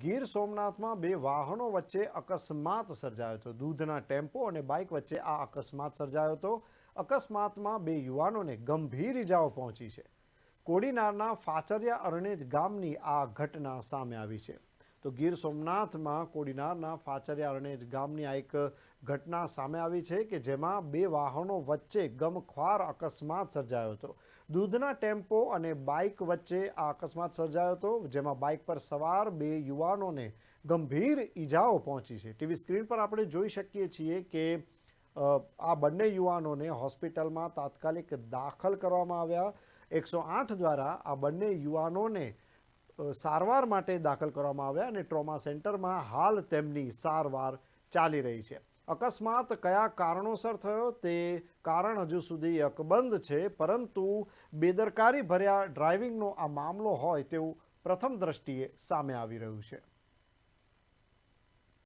ગીર સોમનાથમાં બે વાહનો વચ્ચે અકસ્માત સર્જાયો હતો. દૂધના ટેમ્પો અને બાઇક વચ્ચે આ અકસ્માત સર્જાયો હતો. અકસ્માતમાં બે યુવાનોને ગંભીર ઇજાઓ પહોંચી છે. કોડીનારના ફાચરિયા અરણેજ ગામની આ ઘટના સામે આવી છે. તો ગીર સોમનાથમાં કોડીનારના ફાચરિયા ગામની આ એક ઘટના સામે આવી છે કે જેમાં બે વાહનો વચ્ચે ગમખ્વાર અકસ્માત સર્જાયો હતો. દૂધના ટેમ્પો અને બાઇક વચ્ચે આ અકસ્માત સર્જાયો હતો, જેમાં બાઇક પર સવાર બે યુવાનોને ગંભીર ઈજાઓ પહોંચી છે. ટીવી સ્ક્રીન પર આપણે જોઈ શકીએ છીએ કે આ બંને યુવાનોને હોસ્પિટલમાં તાત્કાલિક દાખલ કરવામાં આવ્યા. એકસો આઠ દ્વારા આ બંને યુવાનોને સારવાર માટે દાખલ કરવામાં આવ્યા અને ટ્રોમા સેન્ટરમાં હાલ તેમની સારવાર ચાલી રહી છે. અકસ્માત કયા કારણોસર થયો તે કારણ હજુ સુધી અકબંધ છે, પરંતુ બેદરકારી ભર્યા ડ્રાઇવિંગનો આ મામલો હોય તેવું પ્રથમ દ્રષ્ટિએ સામે આવી રહ્યું છે.